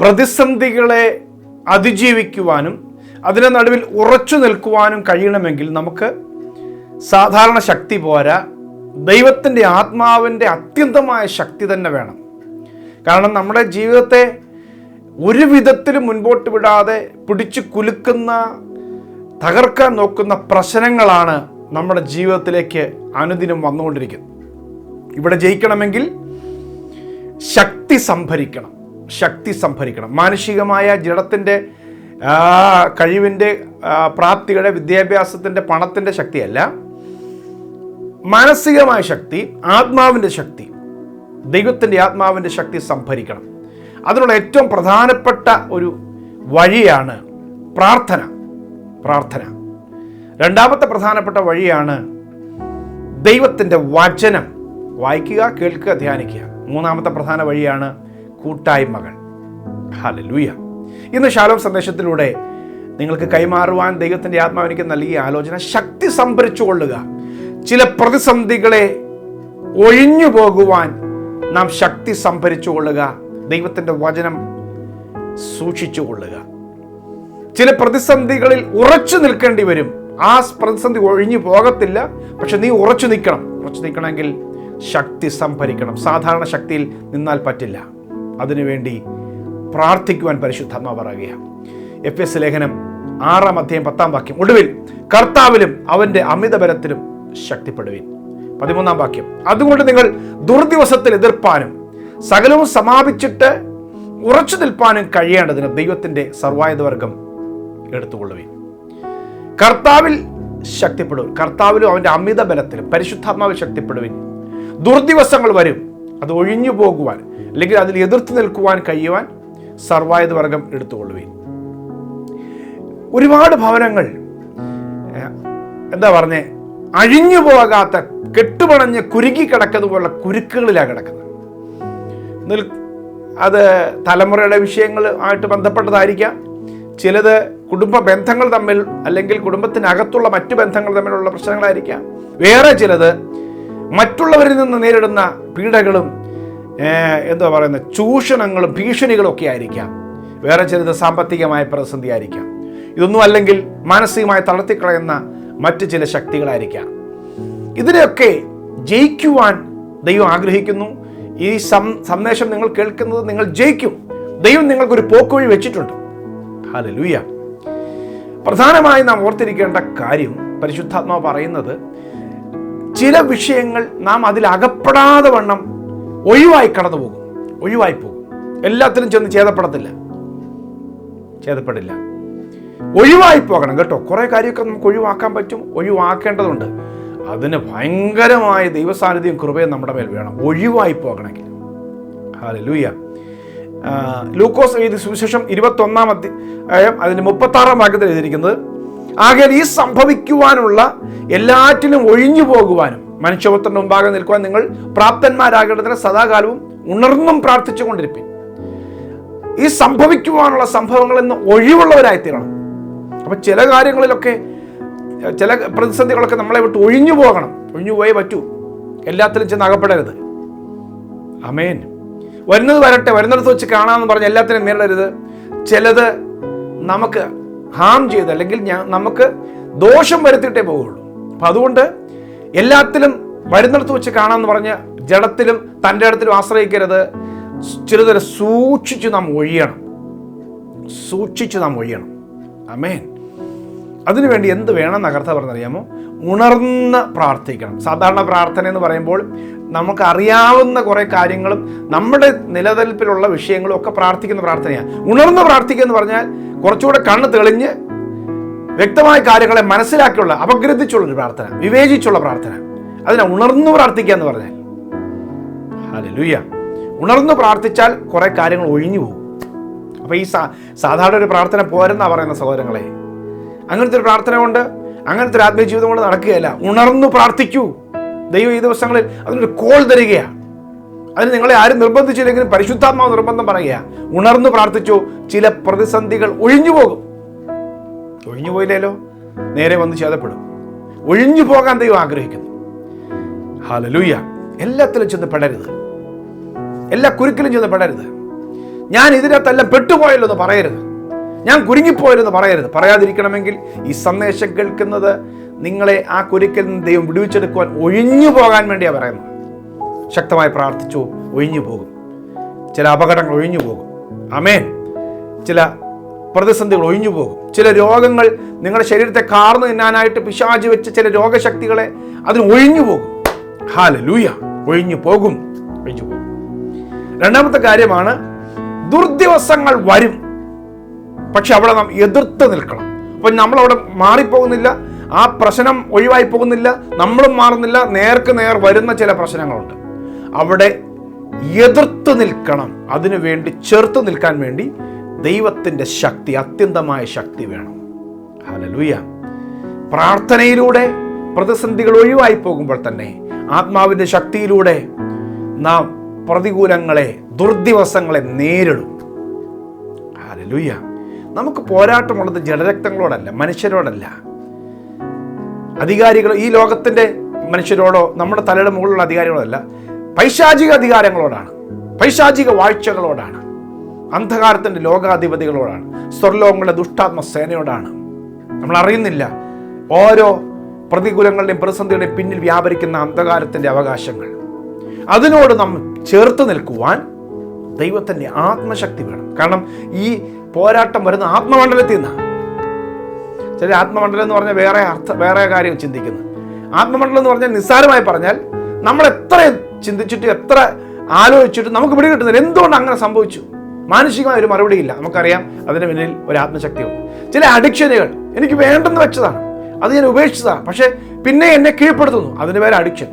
പ്രതിസന്ധികളെ അതിജീവിക്കുവാനും അതിന്റെ നടുവിൽ ഉറച്ചു നിൽക്കുവാനും കഴിയണമെങ്കിൽ നമുക്ക് സാധാരണ ശക്തി പോരാ. ദൈവത്തിന്റെ ആത്മാവിന്റെ അത്യന്തമായ ശക്തി തന്നെ വേണം. കാരണം നമ്മുടെ ജീവിതത്തെ ഒരു വിധത്തിലും മുൻപോട്ട് വിടാതെ പിടിച്ചു കുലുക്കുന്ന തകർക്കാൻ നോക്കുന്ന പ്രശ്നങ്ങളാണ് നമ്മുടെ ജീവിതത്തിലേക്ക് അനുദിനം വന്നുകൊണ്ടിരിക്കുന്നത്. ഇവിടെ ജയിക്കണമെങ്കിൽ ശക്തി സംഭരിക്കണം. ശക്തി സംഭരിക്കണം. മാനുഷികമായ ജഡത്തിന്റെ കഴിവിന്റെ പ്രാപ്തിയുടെ വിദ്യാഭ്യാസത്തിന്റെ പണത്തിന്റെ ശക്തിയല്ല. മാനസികമായ ശക്തി ആത്മാവിന്റെ ശക്തി ദൈവത്തിന്റെ ആത്മാവിന്റെ ശക്തി സംഭരിക്കണം. അതിനുള്ള ഏറ്റവും പ്രധാനപ്പെട്ട ഒരു വഴിയാണ് പ്രാർത്ഥന. പ്രാർത്ഥന. രണ്ടാമത്തെ പ്രധാനപ്പെട്ട വഴിയാണ് ദൈവത്തിന്റെ വചനം. വായിക്കുക കേൾക്കുക ധ്യാനിക്കുക. മൂന്നാമത്തെ പ്രധാന വഴിയാണ് കൂട്ടായ്മകൾ. ഹലലൂയ ഇന്ന് ശാലോം സന്ദേശത്തിലൂടെ നിങ്ങൾക്ക് കൈമാറുവാൻ ദൈവത്തിന്റെ ആത്മാവ് എനിക്ക് നൽകിയ ആലോചന ശക്തി സംഭരിച്ചു കൊള്ളുക. ചില പ്രതിസന്ധികളെ ഒഴിഞ്ഞു പോകുവാൻ നാം ശക്തി സംഭരിച്ചു കൊള്ളുക. ദൈവത്തിന്റെ വചനം സൂക്ഷിച്ചു കൊള്ളുക. ചില പ്രതിസന്ധികളിൽ ഉറച്ചു നിൽക്കേണ്ടി വരും. ആ പ്രതിസന്ധി ഒഴിഞ്ഞു പോകത്തില്ല. പക്ഷെ നീ ഉറച്ചു നിൽക്കണം. ഉറച്ചു നിൽക്കണമെങ്കിൽ ശക്തി സംഭരിക്കണം. സാധാരണ ശക്തിയിൽ നിന്നാൽ പറ്റില്ല. അതിനുവേണ്ടി പ്രാർത്ഥിക്കുവാൻ പരിശുദ്ധാത്മ പറയുകയാണ്. എഫ് എസ് ലേഖനം ആറാം അധ്യായം പത്താം വാക്യം. ഒടുവിൽ കർത്താവിലും അവന്റെ അമിതബലത്തിലും ശക്തിപ്പെടുവിൻ. പതിമൂന്നാം വാക്യം. അതുകൊണ്ട് നിങ്ങൾ ദുർദിവസത്തിൽ എതിർപ്പാനും സകലവും സമാപിച്ചിട്ട് ഉറച്ചു നിൽപ്പാനും കഴിയേണ്ടതിന് ദൈവത്തിന്റെ സർവായുധവർഗം എടുത്തുകൊള്ളുവിൻ. കർത്താവിൽ ശക്തിപ്പെടുവിൻ. കർത്താവിലും അവന്റെ അമിത ബലത്തിലും പരിശുദ്ധാത്മാവിൽ ശക്തിപ്പെടുവിൻ. ദുർദിവസങ്ങൾ വരും. അത് ഒഴിഞ്ഞു പോകുവാൻ അല്ലെങ്കിൽ അതിൽ എതിർത്ത് നിൽക്കുവാൻ കഴിയുവാൻ സർവായുധ വർഗം എടുത്തുകൊള്ളുവിൻ. ഒരുപാട് ഭവനങ്ങൾ എന്താ പറഞ്ഞേ അഴിഞ്ഞു പോകാത്ത കെട്ടുപണഞ്ഞ് കുരുക്കി കിടക്കുന്ന പോലുള്ള കുരുക്കുകളിലാണ് കിടക്കുന്നത്. എന്നാൽ അത് തലമുറയുടെ വിഷയങ്ങൾ ആയിട്ട് ബന്ധപ്പെട്ടതായിരിക്കാം. ചിലത് കുടുംബ ബന്ധങ്ങൾ തമ്മിൽ അല്ലെങ്കിൽ കുടുംബത്തിനകത്തുള്ള മറ്റു ബന്ധങ്ങൾ തമ്മിലുള്ള പ്രശ്നങ്ങളായിരിക്കാം. വേറെ ചിലത് മറ്റുള്ളവരിൽ നിന്ന് നേരിടുന്ന പീഡകളും എന്താ പറയുന്നത് ചൂഷണങ്ങളും ഭീഷണികളും ഒക്കെ ആയിരിക്കാം. വേറെ ചിലത് സാമ്പത്തികമായ പ്രതിസന്ധി ആയിരിക്കാം. ഇതൊന്നും അല്ലെങ്കിൽ മാനസികമായി തളർത്തിക്കളയുന്ന മറ്റു ചില ശക്തികളായിരിക്കാം. ഇതിനെയൊക്കെ ജയിക്കുവാൻ ദൈവം ആഗ്രഹിക്കുന്നു. ഈ സന്ദേശം നിങ്ങൾ കേൾക്കുന്നത് നിങ്ങൾ ജയിക്കും. ദൈവം നിങ്ങൾക്കൊരു പോക്കുവഴി വെച്ചിട്ടുണ്ട്. ഹാലലൂയ പ്രധാനമായി നാം ഓർത്തിരിക്കേണ്ട കാര്യം പരിശുദ്ധാത്മാവ് പറയുന്നത് ചില വിഷയങ്ങൾ നാം അതിൽ അകപ്പെടാതെ വണ്ണം ഒഴിവായി കടന്നു പോകും. ഒഴിവായി പോകും. എല്ലാത്തിലും ചെന്ന് ഛേദപ്പെടത്തില്ല. ഛേദപ്പെടില്ല. ഒഴിവായി പോകണം കേട്ടോ. കുറേ കാര്യമൊക്കെ നമുക്ക് ഒഴിവാക്കാൻ പറ്റും. ഒഴിവാക്കേണ്ടതുണ്ട്. അതിന് ഭയങ്കരമായ ദൈവസാന്നിധ്യം കൃപയും നമ്മുടെ മേൽ വേണം. ഒഴിവായി പോകണമെങ്കിൽ. ഹാലെ ലൂയ ലൂക്കോസ് എഴുതി സുവിശേഷം ഇരുപത്തൊന്നാം അധ്യായം അതിന് മുപ്പത്താറാം വാക്യത്തിൽ എഴുതിയിരിക്കുന്നത് ആകെ ഈ സംഭവിക്കുവാനുള്ള എല്ലാറ്റിലും ഒഴിഞ്ഞു പോകുവാനും മനുഷ്യപുത്രന്റെ മുമ്പാകെ നിൽക്കുവാൻ നിങ്ങൾ പ്രാപ്തന്മാരാകേണ്ടതിന് സദാകാലവും ഉണർന്നും പ്രാർത്ഥിച്ചുകൊണ്ടിരിപ്പിൻ. ഈ സംഭവിക്കുവാനുള്ള സംഭവങ്ങളിൽ നിന്ന് ഒഴിവുള്ളവരായിത്തീരണം അപ്പം ചില കാര്യങ്ങളിലൊക്കെ ചില പ്രതിസന്ധികളൊക്കെ നമ്മളെ വിട്ട് ഒഴിഞ്ഞു പോകണം. ഒഴിഞ്ഞു പോയേ പറ്റൂ. എല്ലാത്തിലും ചെന്ന് അകപ്പെടരുത്. അമേൻ വരുന്നത് വരട്ടെ. വരുന്നിടത്ത് വെച്ച് കാണാമെന്ന് പറഞ്ഞ് എല്ലാത്തിനും നേരിടരുത്. ചിലത് നമുക്ക് ഹാം ചെയ്ത് അല്ലെങ്കിൽ ഞാൻ നമുക്ക് ദോഷം വരുത്തിയിട്ടേ പോവുള്ളൂ. അപ്പം അതുകൊണ്ട് എല്ലാത്തിലും വരുന്നിടത്ത് വെച്ച് കാണാമെന്ന് പറഞ്ഞ് ജഡത്തിലും തന്റെ ഇടത്തിലും ആശ്രയിക്കരുത്. ചിലതര സൂക്ഷിച്ച് നാം ഒഴിയണം. സൂക്ഷിച്ച് നാം ഒഴിയണം. അമേൻ അതിനുവേണ്ടി എന്ത് വേണം നഗർത്ത പറഞ്ഞറിയാമോ? ഉണർന്ന് പ്രാർത്ഥിക്കണം. സാധാരണ പ്രാർത്ഥന എന്ന് പറയുമ്പോൾ നമുക്ക് അറിയാവുന്ന കുറേ കാര്യങ്ങളും നമ്മുടെ നിലനിൽപ്പിലുള്ള വിഷയങ്ങളും ഒക്കെ പ്രാർത്ഥിക്കുന്ന പ്രാർത്ഥനയാണ്. ഉണർന്ന് പ്രാർത്ഥിക്കുക എന്ന് പറഞ്ഞാൽ കുറച്ചുകൂടെ കണ്ണ് തെളിഞ്ഞ് വ്യക്തമായ കാര്യങ്ങളെ മനസ്സിലാക്കിയുള്ള അപഗ്രഥിച്ചുള്ള ഒരു പ്രാർത്ഥന വിവേചിച്ചുള്ള പ്രാർത്ഥന. അതിനെ ഉണർന്നു പ്രാർത്ഥിക്കുക എന്ന് പറഞ്ഞാൽ. ഹല്ലേലൂയ. ഉണർന്നു പ്രാർത്ഥിച്ചാൽ കുറേ കാര്യങ്ങൾ ഒഴിഞ്ഞു പോകും. അപ്പോൾ ഈ സാധാരണ ഒരു പ്രാർത്ഥന പോരെന്നാ പറയുന്ന സഹോദരങ്ങളെ അങ്ങനത്തെ ഒരു പ്രാർത്ഥന കൊണ്ട് അങ്ങനത്തെ ഒരു ആത്മീയ ജീവിതം കൊണ്ട് നടക്കുകയല്ല. ഉണർന്നു പ്രാർത്ഥിക്കൂ. ദൈവം ഈ ദിവസങ്ങളിൽ അതിനൊരു കോൾ തരികയാണ്. അതിന് നിങ്ങളെ ആരും നിർബന്ധിച്ചില്ലെങ്കിലും പരിശുദ്ധാത്മാവ് നിർബന്ധം പറയുക ഉണർന്നു പ്രാർത്ഥിച്ചു ചില പ്രതിസന്ധികൾ ഒഴിഞ്ഞു പോകും. ഒഴിഞ്ഞു പോയില്ലല്ലോ നേരെ വന്ന് ചേതപ്പെടും ഒഴിഞ്ഞു പോകാൻ ദൈവം ആഗ്രഹിക്കുന്നു. ഹലലൂയ്യ എല്ലാത്തിലും ചെന്ന് പെടരുത്. എല്ലാ കുരുക്കിലും ചെന്ന് പെടരുത്. ഞാൻ ഇതിനകത്തെല്ലാം പെട്ടുപോയല്ലോ എന്ന് പറയരുത്. ഞാൻ കുരുങ്ങിപ്പോയെന്ന് പറയരുത്. പറയാതിരിക്കണമെങ്കിൽ ഈ സന്ദേശം കേൾക്കുന്നത് നിങ്ങളെ ആ കുരുക്കിൽ നിന്ന് ദൈവം വിടുവിച്ചെടുക്കുവാൻ ഒഴിഞ്ഞു പോകാൻ വേണ്ടിയാണ് പറയുന്നത്. ശക്തമായി പ്രാർത്ഥിച്ചു ഒഴിഞ്ഞു പോകും. ചില അപകടങ്ങൾ ഒഴിഞ്ഞു പോകും. അമേൻ ചില പ്രതിസന്ധികൾ ഒഴിഞ്ഞു പോകും. ചില രോഗങ്ങൾ നിങ്ങളുടെ ശരീരത്തെ കാർന്നു തിന്നാനായിട്ട് പിശാചി വെച്ച ചില രോഗശക്തികളെ അതിന് ഒഴിഞ്ഞു പോകും. ഹാല ലൂയ ഒഴിഞ്ഞു പോകും. ഒഴിഞ്ഞു പോകും. രണ്ടാമത്തെ കാര്യമാണ് ദുർദിവസങ്ങൾ വരും. പക്ഷെ അവിടെ നാം എതിർത്ത് നിൽക്കണം. അപ്പം നമ്മളവിടെ മാറിപ്പോകുന്നില്ല. ആ പ്രശ്നം ഒഴിവായി പോകുന്നില്ല നമ്മളും മാറുന്നില്ല. നേർക്ക് നേർ വരുന്ന ചില പ്രശ്നങ്ങളുണ്ട്. അവിടെ എതിർത്ത് നിൽക്കണം. അതിനു വേണ്ടി ചെറുത്ത് നിൽക്കാൻ വേണ്ടി ദൈവത്തിന്റെ ശക്തി അത്യന്തമായ ശക്തി വേണം. ഹലലൂയ പ്രാർത്ഥനയിലൂടെ പ്രതിസന്ധികൾ ഒഴിവായി പോകുമ്പോൾ തന്നെ ആത്മാവിന്റെ ശക്തിയിലൂടെ നാം പ്രതികൂലങ്ങളെ ദുർദിവസങ്ങളെ നേരിടും. ഹല്ലേലൂയ. നമുക്ക് പോരാട്ടമുള്ളത് ജലരക്തങ്ങളോടല്ല മനുഷ്യരോടല്ല. അധികാരികളോ ഈ ലോകത്തിന്റെ മനുഷ്യരോടോ നമ്മുടെ തലയുടെ മുകളിലുള്ള അധികാരികളോടല്ല. പൈശാചിക അധികാരങ്ങളോടാണ് പൈശാചിക വാഴ്ചകളോടാണ് അന്ധകാരത്തിന്റെ ലോകാധിപതികളോടാണ് സ്വർലോകങ്ങളുടെ ദുഷ്ടാത്മ സേനയോടാണ്. നമ്മൾ അറിയുന്നില്ല ഓരോ പ്രതികൂലങ്ങളുടെയും പ്രതിസന്ധികളുടെയും പിന്നിൽ വ്യാപരിക്കുന്ന അന്ധകാരത്തിന്റെ അവകാശങ്ങൾ. അതിനോട് നാം ചേർത്ത് നിൽക്കുവാൻ ദൈവത്തിന്റെ ആത്മശക്തി വേണം. കാരണം ഈ പോരാട്ടം വരുന്ന ആത്മമണ്ഡലത്തിൽ നിന്നാണ് ചില ആത്മമണ്ഡലം എന്ന് പറഞ്ഞാൽ വേറെ അർത്ഥ വേറെ കാര്യം ചിന്തിക്കുന്നു. ആത്മമണ്ഡലം എന്ന് പറഞ്ഞാൽ നിസ്സാരമായി പറഞ്ഞാൽ നമ്മൾ എത്ര ചിന്തിച്ചിട്ട് എത്ര ആലോചിച്ചിട്ട് നമുക്ക് പിടി കിട്ടുന്നില്ല എന്തുകൊണ്ട് അങ്ങനെ സംഭവിച്ചു? മാനസികമായ ഒരു മറുപടിയില്ല. നമുക്കറിയാം അതിന് പിന്നിൽ ഒരു ആത്മശക്തിയുണ്ട്. ചില അഡിക്ഷനുകൾ എനിക്ക് വേണ്ടെന്ന് വെച്ചതാണ്. അത് ഞാൻ ഉപേക്ഷിച്ചതാണ്. പക്ഷേ പിന്നെ എന്നെ കീഴ്പ്പെടുത്തുന്നു. അതിന് പേര് അഡിക്ഷൻ.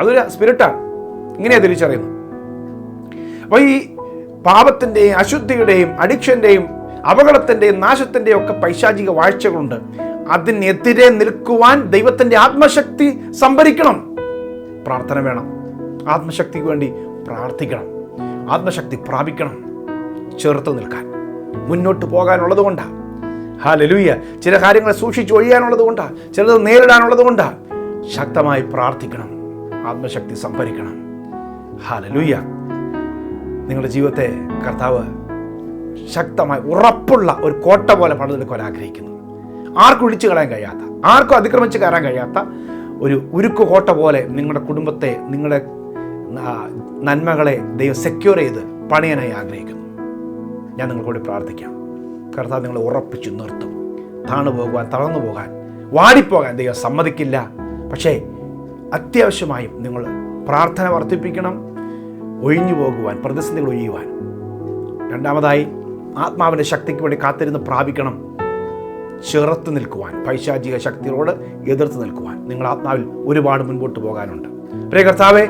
അതൊരു സ്പിരിറ്റാണ്. ഇങ്ങനെയാണ് തിരിച്ചറിയുന്നത്. അപ്പോൾ ഈ പാപത്തിന്റെയും അശുദ്ധിയുടെയും അഡിക്ഷന്റെയും അപകടത്തിന്റെയും നാശത്തിന്റെയും ഒക്കെ പൈശാചിക വാഴ്ചകളുണ്ട്. അതിനെതിരെ നിൽക്കുവാൻ ദൈവത്തിന്റെ ആത്മശക്തി സംഭരിക്കണം. പ്രാർത്ഥന വേണം. ആത്മശക്തിക്ക് വേണ്ടി പ്രാർത്ഥിക്കണം. ആത്മശക്തി പ്രാപിക്കണം. ചേർത്ത് നിൽക്കാൻ. മുന്നോട്ട് പോകാനുള്ളത് കൊണ്ടാണ് ഹാ ഹാലലൂയ ചില കാര്യങ്ങളെ സൂക്ഷിച്ച് ഒഴിയാനുള്ളത് കൊണ്ടാണ് ചിലത് നേരിടാനുള്ളത് കൊണ്ടാണ് ശക്തമായി പ്രാർത്ഥിക്കണം. ആത്മശക്തി സംഭരിക്കണം. ഹാ ഹാലലൂയ നിങ്ങളുടെ ജീവിതത്തെ കർത്താവ് ശക്തമായി ഉറപ്പുള്ള ഒരു കോട്ട പോലെ പണിതെടുക്കുവാൻ ആഗ്രഹിക്കുന്നു. ആർക്കും ഒഴിച്ചു കളയാൻ കഴിയാത്ത ആർക്കും അതിക്രമിച്ച് കയറാൻ കഴിയാത്ത ഒരു ഉരുക്ക് കോട്ട പോലെ നിങ്ങളുടെ കുടുംബത്തെ നിങ്ങളുടെ നന്മകളെ ദൈവം സെക്യൂർ ചെയ്ത് പണിയാനായി ആഗ്രഹിക്കുന്നു. ഞാൻ നിങ്ങൾക്കൂടി പ്രാർത്ഥിക്കാം. കർത്താവ് നിങ്ങളെ ഉറപ്പിച്ചു നിർത്തും. താണു പോകുവാൻ തളർന്നു പോകാൻ വാടിപ്പോകാൻ ദൈവം സമ്മതിക്കില്ല. പക്ഷേ അത്യാവശ്യമായും നിങ്ങൾ പ്രാർത്ഥന വർദ്ധിപ്പിക്കണം. ഒഴിഞ്ഞു പോകുവാൻ പ്രതിസന്ധികൾ ഒഴിയുവാൻ. രണ്ടാമതായി ആത്മാവിന്റെ ശക്തിക്ക് വേണ്ടി കാത്തിരുന്ന് പ്രാപിക്കണം. ചെറുത്ത് നിൽക്കുവാൻ പൈശാചിക ശക്തികളോട് എതിർത്ത് നിൽക്കുവാൻ നിങ്ങൾ ആത്മാവിൽ ഒരുപാട് മുൻപോട്ട് പോകാനുണ്ട്. പ്രിയ കർത്താവെ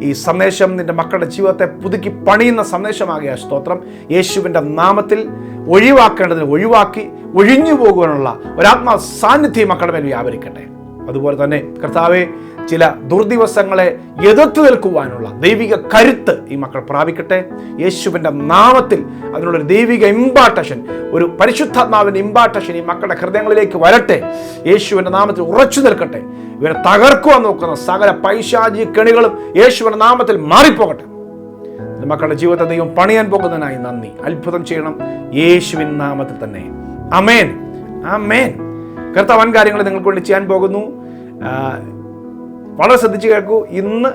ഈ സന്ദേശം നിന്റെ മക്കളുടെ ജീവിതത്തെ പുതുക്കി പണിയുന്ന സന്ദേശമാകിയ സ്തോത്രം. യേശുവിന്റെ നാമത്തിൽ ഒഴിവാക്കേണ്ടതിന് ഒഴിവാക്കി ഒഴിഞ്ഞു പോകുവാനുള്ള ഒരാത്മാ സാന്നിധ്യം മക്കളുടെ മേൽ വ്യാപരിക്കട്ടെ. അതുപോലെ തന്നെ കർത്താവെ ചില ദുർദിവസങ്ങളെ എതിർത്ത് നിൽക്കുവാനുള്ള ദൈവിക കരുത്ത് ഈ മക്കൾ പ്രാപിക്കട്ടെ. യേശുവിന്റെ നാമത്തിൽ അതിനുള്ളൊരു ദൈവിക ഇമ്പാട്ടഷൻ ഒരു പരിശുദ്ധാത്മാവിന്റെ ഇമ്പാട്ടഷൻ ഈ മക്കളുടെ ഹൃദയങ്ങളിലേക്ക് വരട്ടെ. യേശുവിന്റെ നാമത്തിൽ ഉറച്ചു നിൽക്കട്ടെ. ഇവരെ തകർക്കുവാൻ നോക്കുന്ന സകല പൈശാചി കെണികളും യേശുവിന്റെ നാമത്തിൽ മാറിപ്പോകട്ടെ. മക്കളുടെ ജീവിതത്തെ ദൈവം പണിയാൻ പോകുന്നതിനായി നന്ദി. അത്ഭുതം ചെയ്യണം. യേശുവിൻ നാമത്തിൽ തന്നെ. അമേൻ അമേൻ മേൻ കർത്താവൻ കാര്യങ്ങൾ നിങ്ങൾക്ക് വേണ്ടി ചെയ്യാൻ പോകുന്നു. ആ, വളരെ ശ്രദ്ധിച്ച് കേൾക്കൂ. ഇന്ന്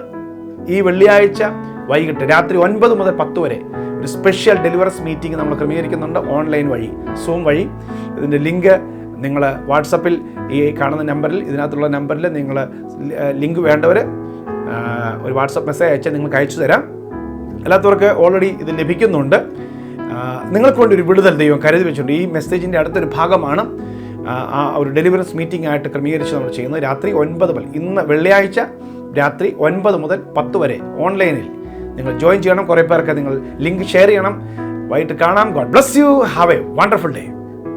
ഈ വെള്ളിയാഴ്ച വൈകിട്ട് രാത്രി ഒൻപത് മുതൽ പത്ത് വരെ ഒരു സ്പെഷ്യൽ ഡെലിവറസ് മീറ്റിംഗ് നമ്മൾ ക്രമീകരിക്കുന്നുണ്ട് ഓൺലൈൻ വഴി സൂം വഴി. ഇതിന്റെ ലിങ്ക് നിങ്ങൾ വാട്സപ്പിൽ ഈ കാണുന്ന നമ്പറിൽ ഇതിനകത്തുള്ള നമ്പറിൽ നിങ്ങൾ ലിങ്ക് വേണ്ടവർ ഒരു വാട്സപ്പ് മെസ്സേജ് അയച്ചാൽ നിങ്ങൾക്ക് അയച്ചു തരാം. അല്ലാത്തവർക്ക് ഓൾറെഡി ഇത് ലഭിക്കുന്നുണ്ട്. നിങ്ങൾക്ക് വേണ്ടി ഒരു വിടുതൽ ദൈവം കരുതി വെച്ചിട്ടുണ്ട്. ഈ മെസ്സേജിന്റെ അടുത്തൊരു ഭാഗമാണ് ആ ഒരു ഡെലിവറൻസ് മീറ്റിംഗ് ആയിട്ട് ക്രമീകരിച്ച് നമ്മൾ ചെയ്യുന്നത് രാത്രി ഒൻപത് മുതൽ. ഇന്ന് വെള്ളിയാഴ്ച രാത്രി ഒൻപത് മുതൽ പത്ത് വരെ ഓൺലൈനിൽ. നിങ്ങൾ ജോയിൻ ചെയ്യണം. കുറേ പേർക്ക് നിങ്ങൾ ലിങ്ക് ഷെയർ ചെയ്യണം. വൈകിട്ട് കാണാം. God bless you have a wonderful day